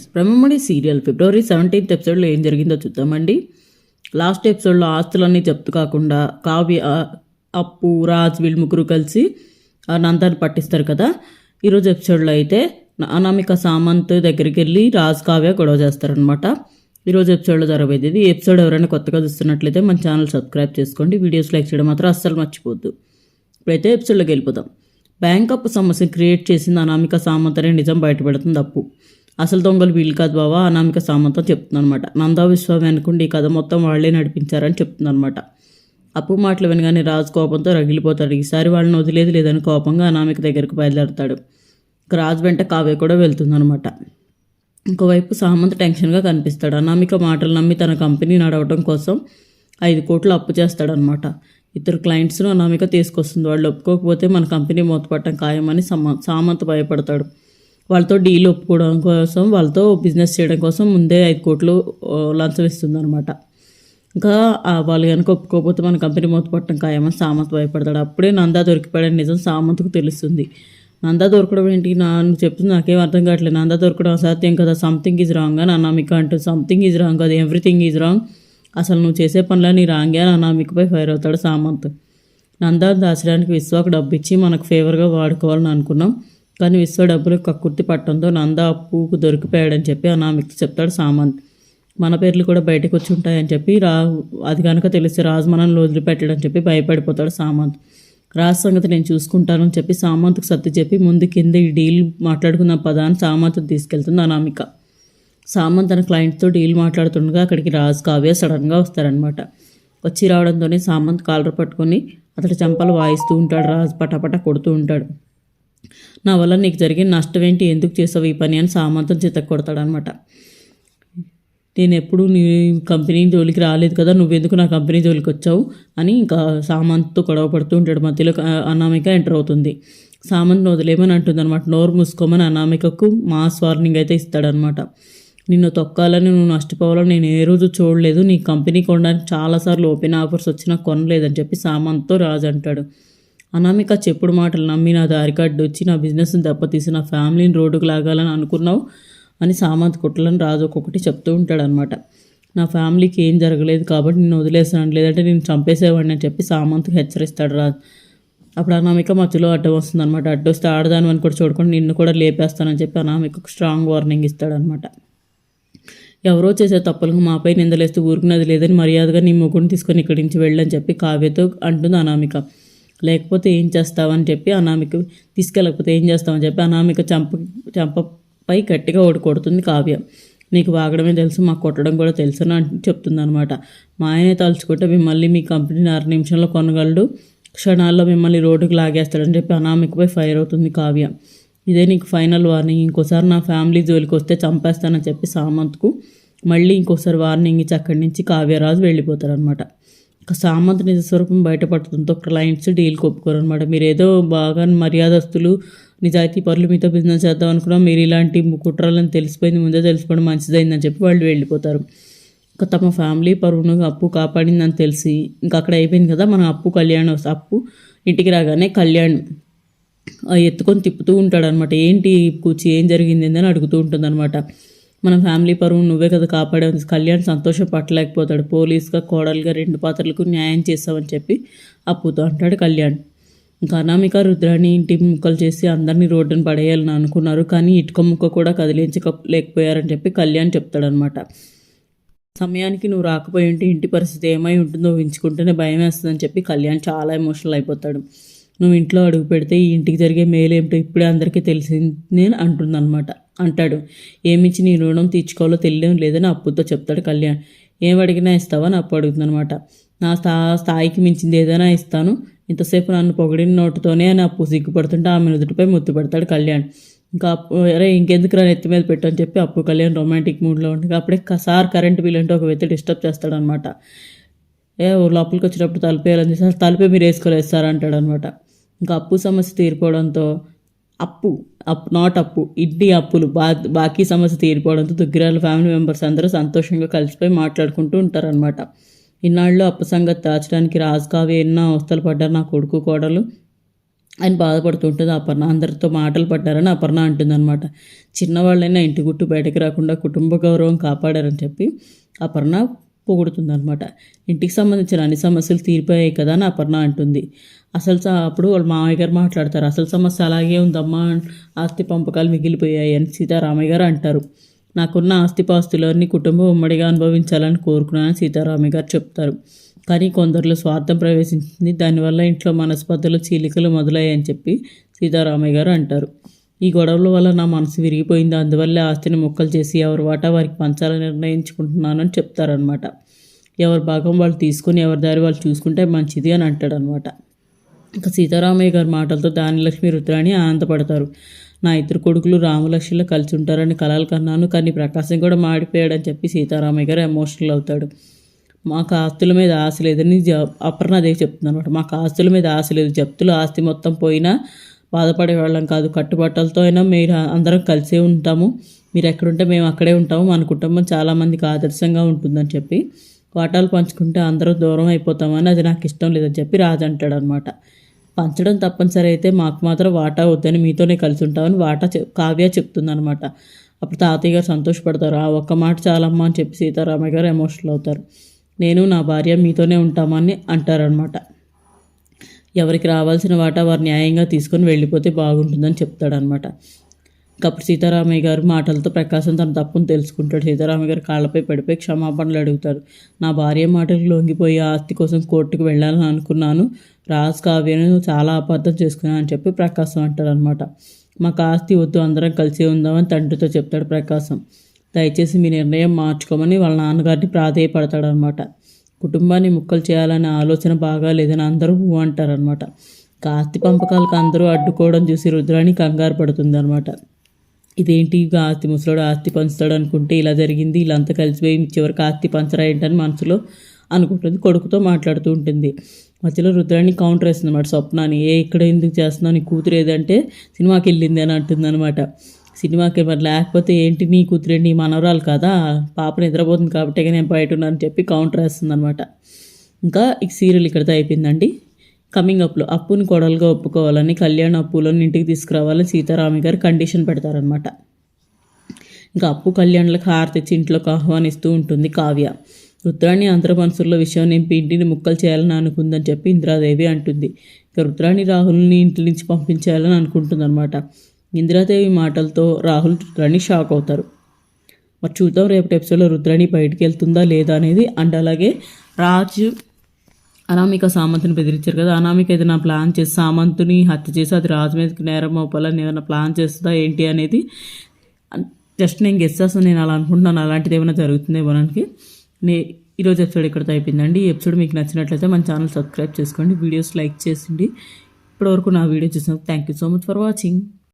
Friends Brahmamudi serial February seventeenth ఎపిసోడ్లో ఏం జరిగిందో చూద్దామండి. లాస్ట్ ఎపిసోడ్లో ఆస్తులన్నీ చెప్తూ కాకుండా కావ్య అప్పు రాజ్ వీళ్ళు ముగ్గురు కలిసి ఆ నందాన్ని పట్టిస్తారు కదా. ఈరోజు ఎపిసోడ్లో అయితే అనామిక సామంత్ దగ్గరికి వెళ్ళి రాజ్ కావ్య గొడవ చేస్తారనమాట ఈరోజు ఎపిసోడ్లో జరగబోయేది. ఇది ఈ ఎపిసోడ్ ఎవరైనా కొత్తగా చూస్తున్నట్లయితే మన ఛానల్ సబ్స్క్రైబ్ చేసుకోండి. వీడియోస్ లైక్ చేయడం మాత్రం అస్సలు మర్చిపోద్దు ఇప్పుడైతే ఎపిసోడ్లోకి వెళ్ళిపోదాం. బ్యాంక్ అప్పు సమస్య క్రియేట్ చేసింది అనామిక సామంత్ అనే నిజం బయటపెడుతుంది అప్పు. అసలు దొంగలు వీళ్ళు కాదు బావా అనామిక సామంతం చెప్తుంది అనమాట నందా విశ్వం అనుకుంటే ఈ కథ మొత్తం వాళ్ళే నడిపించారని చెప్తుంది అనమాట అప్పు మాటలు వినగానే రాజు కోపంతో రగిలిపోతాడు. ఈసారి వాళ్ళని వదిలేదు లేదని కోపంగా అనామిక దగ్గరకు బయలుదేరుతాడు. రాజు వెంట కావ్య కూడా వెళ్తుందనమాట ఇంకోవైపు సామంత్ టెన్షన్గా కనిపిస్తాడు. అనామిక మాటలు నమ్మి తన కంపెనీ నడవడం కోసం ఐదు కోట్లు అప్పు చేస్తాడనమాట ఇద్దరు క్లయింట్స్ను అనామిక తీసుకొస్తుంది. వాళ్ళు ఒప్పుకోకపోతే మన కంపెనీ మూతపట్టడం ఖాయమని సమ సామంత్ భయపడతాడు. వాళ్ళతో డీల్ ఒప్పుకోవడం కోసం వాళ్ళతో బిజినెస్ చేయడం కోసం ముందే ఐదు కోట్లు లంచం ఇస్తుంది అనమాట ఇంకా వాళ్ళు కనుక ఒప్పుకోకపోతే మన కంపెనీ మూతపట్టడం ఖాయమని సామంత్ భయపడతాడు. అప్పుడే నందా దొరికిపోయాడని నిజం సామంత్కు తెలుస్తుంది. నందా దొరకడం ఏంటి? నా నువ్వు చెప్తుంది నాకేం అర్థం కావట్లేదు. నందా దొరకడం అసాధ్యం కదా. సంథింగ్ ఈజ్ రాంగ్ అని అనామిక అంటూ సంథింగ్ ఈజ్ రాంగ్ అది ఎవ్రీథింగ్ ఈజ్ రాంగ్ అసలు నువ్వు చేసే పనులన్నీ రాంగే అని అనామికపై ఫైర్ అవుతాడు సామంత్. నందా దాచడానికి విశ్వాకు డబ్బు ఇచ్చి మనకు ఫేవర్గా వాడుకోవాలని అనుకున్నాం. కానీ విశ్వ డబ్బులు కక్కుర్తి పట్టడంతో నందా అప్పుకు దొరికిపోయాడని చెప్పి అనామికి చెప్తాడు సామంత్. మన పేర్లు కూడా బయటకు వచ్చి ఉంటాయని చెప్పి రా అది కనుక తెలిస్తే రాజు మనల్ని వదిలిపెట్టడని చెప్పి భయపడిపోతాడు సామంత్. రాజు సంగతి నేను చూసుకుంటానని చెప్పి సామంత్కి సర్ది చెప్పి ముందు కింద ఈ డీల్ మాట్లాడుకున్న పదాన్ని సామంత్ తీసుకెళ్తుంది అనామిక. సామంత్ తన క్లయింట్తో డీల్ మాట్లాడుతుండగా అక్కడికి రాజు కావ్య సడన్గా వస్తారనమాట వచ్చి రావడంతోనే సామంత్ కాలర్ పట్టుకొని అతడి చెంపలు వాయిస్తూ ఉంటాడు. రాజు పటపట కొడుతూ ఉంటాడు. నా వల్ల నీకు జరిగిన నష్టం ఏంటి ఎందుకు చేసావు ఈ పని? అని సామంతం చితక్ కొడతాడనమాట నేను ఎప్పుడు నీ కంపెనీ జోలికి రాలేదు కదా నువ్వెందుకు నా కంపెనీ జోలికి వచ్చావు అని ఇంకా సామంత్తో గొడవ పడుతూ ఉంటాడు. మధ్యలో అనామిక ఎంటర్ అవుతుంది. సామంత్ వదిలేమని అంటుంది అనమాట నోరు మూసుకోమని అనామికకు మాస్ వార్నింగ్ అయితే ఇస్తాడనమాట నిన్ను తొక్కాలని నువ్వు నష్టపోవాలని నేను ఏ రోజు చూడలేదు. నీ కంపెనీ కొనడానికి చాలాసార్లు ఓపెన్ ఆఫర్స్ వచ్చినా కొనలేదని చెప్పి సామంత్తో రాజు అంటాడు. అనామిక చెప్పుడు మాటలు నమ్మి నా దారి కార్డు వచ్చి నా బిజినెస్ని దెబ్బతీసి నా ఫ్యామిలీని రోడ్డుకు లాగాలని అనుకున్నావు అని సామంత్ కుట్రలను రాజు ఒక్కొక్కటి చెప్తూ ఉంటాడనమాట నా ఫ్యామిలీకి ఏం జరగలేదు కాబట్టి నేను వదిలేసాను లేదంటే నేను చంపేసేవాడిని అని చెప్పి సామంత్కి హెచ్చరిస్తాడు రాజు. అప్పుడు అనామిక మధ్యలో అడ్డం వస్తుంది అనమాట అడ్డు వస్తే ఆడదాను అని కూడా చూడకుండా నిన్ను కూడా లేపేస్తానని చెప్పి అనామికకు స్ట్రాంగ్ వార్నింగ్ ఇస్తాడనమాట ఎవరో చేసే తప్పులకు మాపై నిందలేస్తూ ఊరుకున్నది లేదని మర్యాదగా నీ ముగ్గురిని తీసుకొని ఇక్కడి నుంచి వెళ్ళని చెప్పి కావ్యతో అంటుంది అనామిక. లేకపోతే ఏం చేస్తావని చెప్పి అనామిక తీసుకెళ్ళకపోతే ఏం చేస్తావని చెప్పి అనామిక చంప చంపపై గట్టిగా ఓడి కొడుతుంది కావ్య. నీకు వాగడమే తెలుసు మాకు కొట్టడం కూడా తెలుసు అని చెప్తుంది అనమాట మా ఆయనే తలుచుకుంటే మిమ్మల్ని మీ కంపెనీని అర నిమిషంలో కొనగలడు క్షణాల్లో మిమ్మల్ని రోడ్డుకు లాగేస్తాడని చెప్పి అనామికపై ఫైర్ అవుతుంది కావ్య. ఇదే నీకు ఫైనల్ వార్నింగ్. ఇంకోసారి నా ఫ్యామిలీ జోలికి వస్తే చంపేస్తానని చెప్పి సామంత్కు మళ్ళీ ఇంకోసారి వార్నింగ్ ఇచ్చి అక్కడి నుంచి కావ్యరాజు వెళ్ళిపోతారనమాట సామంత్ నిజ స్వరూపం బయటపడుతుందో. క్లయింట్స్ డీల్ ఒప్పుకోరనమాట మీరు ఏదో బాగా మర్యాదస్తులు నిజాయితీ పనులు మీతో బిజినెస్ చేద్దాం అనుకున్నా మీరు ఇలాంటి కుట్రలను తెలిసిపోయింది ముందే తెలిసిపోవడం మంచిదైందని చెప్పి వాళ్ళు వెళ్ళిపోతారు. ఇంకా తమ ఫ్యామిలీ పరువును అప్పు కాపాడిందని తెలిసి ఇంకా అక్కడ అయిపోయింది కదా మన అప్పు కళ్యాణ్ అప్పు ఇంటికి రాగానే కళ్యాణ్ ఎత్తుకొని తిప్పుతూ ఉంటాడనమాట ఏంటి కూర్చి ఏం జరిగింది? అని అడుగుతూ ఉంటుందన్నమాట. మన ఫ్యామిలీ పరువు నువ్వే కదా కాపాడావు. కళ్యాణ్ సంతోషం పట్టలేకపోతాడు. పోలీస్గా కోడలుగా రెండు పాత్రలకు న్యాయం చేస్తామని చెప్పి అప్పుతో అంటాడు కళ్యాణ్. ఇంకా అనామిక రుద్రాని ఇంటి ముక్కలు చేసి అందరినీ రోడ్డును పడేయాలని అనుకున్నారు. కానీ ఇటుక ముక్క కూడా కదిలించలేకపోయారని చెప్పి కళ్యాణ్ చెప్తాడనమాట. సమయానికి నువ్వు రాకపోయి ఉంటే ఇంటి పరిస్థితి ఏమై ఉంటుందో ఊహించుకుంటేనే భయం వేస్తుందని చెప్పి కళ్యాణ్ చాలా ఎమోషనల్ అయిపోతాడు. నువ్వు ఇంట్లో అడుగు పెడితే ఈ ఇంటికి జరిగే మేలేమిటో ఇప్పుడే అందరికీ తెలిసింది అంటుందన్నమాట. అంటాడు. ఏమిచ్చి నీ రుణం తీర్చుకోవాలో తెలియడం లేదని అప్పుతో చెప్తాడు కళ్యాణ్. ఏం అడిగినా ఇస్తావా? అని అప్పు అడుగుతుందనమాట నా స్థా స్థాయికి మించింది ఏదైనా ఇస్తాను. ఇంతసేపు నన్ను పొగిడిన నోటుతోనే అని అప్పు సిగ్గుపడుతుంటే ఆమె నుదుటిపై ముద్దు పెడతాడు కళ్యాణ్. ఇంకా అప్పు అరే ఇంకెందుకు రా ఎత్తి మీద పెట్టు అని చెప్పి అప్పు కళ్యాణ్ రొమాంటిక్ మూడ్లో ఉంటుంది అప్పుడే సార్ కరెంట్ బిల్ అంటే ఒక వ్యక్తి డిస్టర్బ్ చేస్తాడనమాట ఏ లోపలికి వచ్చేటప్పుడు తలుపేయాలని సార్ తలుపే మీరు వేసుకోలేదు సార్ అంటాడు అనమాట ఇంకా అప్పు సమస్య తీరిపోవడంతో అప్పు అప్ నాట్ అప్పు ఇడ్లీ అప్పులు బా బాకీ సమస్య తీరిపోవడంతో దుగ్గిరాల ఫ్యామిలీ మెంబర్స్ అందరూ సంతోషంగా కలిసిపోయి మాట్లాడుకుంటూ ఉంటారనమాట ఇన్నాళ్ళు అప్పు సంగతి దాచడానికి రాజు ఎన్నో అవస్థలు పడ్డారు. నా కొడుకు కోడలు అని బాధపడుతుంటుంది అపర్ణ అందరితో మాటలు పడ్డారని అపర్ణ అంటుందన్నమాట. చిన్నవాళ్ళైనా ఇంటి గుట్టు బయటకు రాకుండా కుటుంబ గౌరవం కాపాడారని చెప్పి అపర్ణ పొగుడుతుందనమాట ఇంటికి సంబంధించిన అన్ని సమస్యలు తీరిపోయాయి కదా అని అపర్ణ అంటుంది. అసలు అప్పుడు వాళ్ళ మామయ్య గారు మాట్లాడతారు. అసలు సమస్య అలాగే ఉందమ్మా ఆస్తి పంపకాలు మిగిలిపోయాయి అని సీతారామయ్య గారు అంటారు. నాకున్న ఆస్తిపాస్తులన్నీ కుటుంబం ఉమ్మడిగా అనుభవించాలని కోరుకున్నానని సీతారామయ్య గారు చెప్తారు. కానీ కొందరిలో స్వార్థం ప్రవేశించింది. దానివల్ల ఇంట్లో మనస్పర్ధలు చీలికలు మొదలయ్యాయని చెప్పి సీతారామయ్య గారు అంటారు. ఈ గొడవల వల్ల నా మనసు విరిగిపోయింది. అందువల్లే ఆస్తిని ముక్కలు చేసి ఎవరి వాటా వారికి పంచాలని నిర్ణయించుకుంటున్నానని చెప్తారనమాట ఎవరి భాగం వాళ్ళు తీసుకొని ఎవరి దారి వాళ్ళు చూసుకుంటే మంచిది అని అంటాడనమాట ఇంకా సీతారామయ్య గారి మాటలతో దానిలక్ష్మి రుద్రాణి ఆనందపడతారు. నా ఇద్దరు కొడుకులు రామలక్ష్మిలో కలిసి ఉంటారని కలలు కన్నాను. కానీ ప్రకాశం కూడా మాడిపోయాడని చెప్పి సీతారామయ్య గారు ఎమోషనల్ అవుతాడు. మాకు ఆస్తుల మీద ఆశ లేదని జ- అదే చెప్తుంది అనమాట మాకు ఆస్తుల మీద ఆశ లేదు. జప్తులు ఆస్తి మొత్తం పోయినా బాధపడే వాళ్ళం కాదు. కట్టుబట్టలతో అయినా మీరు అందరం కలిసే ఉంటాము. మీరు ఎక్కడుంటే మేము అక్కడే ఉంటాము. మన కుటుంబం చాలామందికి ఆదర్శంగా ఉంటుందని చెప్పి వాటాలు పంచుకుంటే అందరూ దూరం అయిపోతామని అది నాకు ఇష్టం లేదని చెప్పి రాజు అంటాడు అనమాట పంచడం తప్పనిసరి అయితే మాకు మాత్రం వాటా వద్దని మీతోనే కలిసి ఉంటామని వాటా చె- కావ్య చెప్తుంది అనమాట అప్పుడు తాతయ్య గారు సంతోషపడతారు. ఆ ఒక్క మాట చాలమ్మా అని చెప్పి సీతారామయ్య గారు ఎమోషనల్ అవుతారు. నేను నా భార్య మీతోనే ఉంటామని అంటారనమాట. ఎవరికి రావాల్సిన వాటా వారు న్యాయంగా తీసుకొని వెళ్ళిపోతే బాగుంటుందని చెప్తాడనమాట అప్పుడు సీతారామయ్య గారు మాటలతో ప్రకాశం తన తప్పును తెలుసుకుంటాడు. సీతారామయ్య గారు కాళ్ళపై పడిపోయి క్షమాపణలు అడుగుతారు. నా భార్య మాటలు లొంగిపోయి ఆస్తి కోసం కోర్టుకు వెళ్ళాలని అనుకున్నాను. రాజ్ కావ్యను చాలా అపార్థం చేసుకున్నాను అని చెప్పి ప్రకాశం అంటాడు అనమాట మాకు ఆస్తి వద్దు అందరం కలిసి ఉందామని తండ్రితో చెప్తాడు ప్రకాశం. దయచేసి మీ నిర్ణయం మార్చుకోమని వాళ్ళ నాన్నగారిని ప్రాధేయపడతాడు అనమాట కుటుంబాన్ని ముక్కలు చేయాలనే ఆలోచన బాగా లేదని అందరూ ఊ అంటారనమాట ఆస్తి పంపకాలకు అందరూ అడ్డుకోవడం చూసి రుద్రాణి కంగారు పడుతుంది అనమాట ఇదేంటి ఆస్తి ముసలోడు ఆస్తి పంచుతాడు అనుకుంటే ఇలా జరిగింది వీళ్ళంతా కలిసిపోయి చివరికి ఆస్తి పంచరా ఏంటని మనసులో అనుకుంటుంది కొడుకుతో మాట్లాడుతూ ఉంటుంది. మధ్యలో రుద్రాణి కౌంటర్ వేస్తుంది అనమాట స్వప్నాన్ని ఏ ఇక్కడ ఎందుకు చేస్తున్నావు? నీ కూతురు ఏదంటే సినిమాకి వెళ్ళింది అని అంటుంది అనమాట సినిమాకి మరి లేకపోతే ఏంటి నీ కూతురు నీ మనవరాలు కదా? పాప నిద్రపోతుంది కాబట్టి నేను బయట ఉన్నానని అని చెప్పి కౌంటర్ వేస్తుంది అనమాట ఇంకా ఈ సీరియల్ ఇక్కడితో అయిపోయిందండి. కమింగ్ అప్లో అప్పుని కొడలుగా ఒప్పుకోవాలని కళ్యాణ్ అప్పులను ఇంటికి తీసుకురావాలని సీతారామి గారు కండిషన్ పెడతారనమాట ఇంకా అప్పు కళ్యాణ్లకు హారతి ఇంట్లోకి ఆహ్వానిస్తూ ఉంటుంది కావ్య. రుద్రాణి అందరి మనసుల్లో విషయం నింపి ఇంటిని ముక్కలు చేయాలని అనుకుందని చెప్పి ఇందిరాదేవి అంటుంది. ఇక రుద్రాణి రాహుల్ని ఇంటి నుంచి పంపించేయాలని అనుకుంటుంది అనమాట ఇందిరాదేవి మాటలతో రాహుల్ రుద్రాణి షాక్ అవుతారు. మరి చూద్దాం రేపటి ఎపిసోడ్లో రుద్రాణి బయటికి వెళ్తుందా లేదా అనేది. అండ్ అలాగే రాజు అనామిక సామంతుని బెదిరించారు కదా. అనామిక ఏదైనా ప్లాన్ చేసి సామంతుని హత్య చేసి అది రాజు మీదకి నేరం అవ్వాలని ఏదైనా ప్లాన్ చేస్తుందా ఏంటి అనేది. జస్ట్ నేను గెస్ చేస్తాను నేను అలా అనుకుంటున్నాను. అలాంటిది ఏమైనా జరుగుతుందేమోనానికి నే ఈరోజు ఎపిసోడ్ ఇక్కడితో అయిపోయిందండి. ఈ ఎపిసోడ్ మీకు నచ్చినట్లయితే మన ఛానల్ సబ్స్క్రైబ్ చేసుకోండి. వీడియోస్ లైక్ చేసిండి ఇప్పటివరకు నా వీడియో చూసినందుకు thank you so much for watching.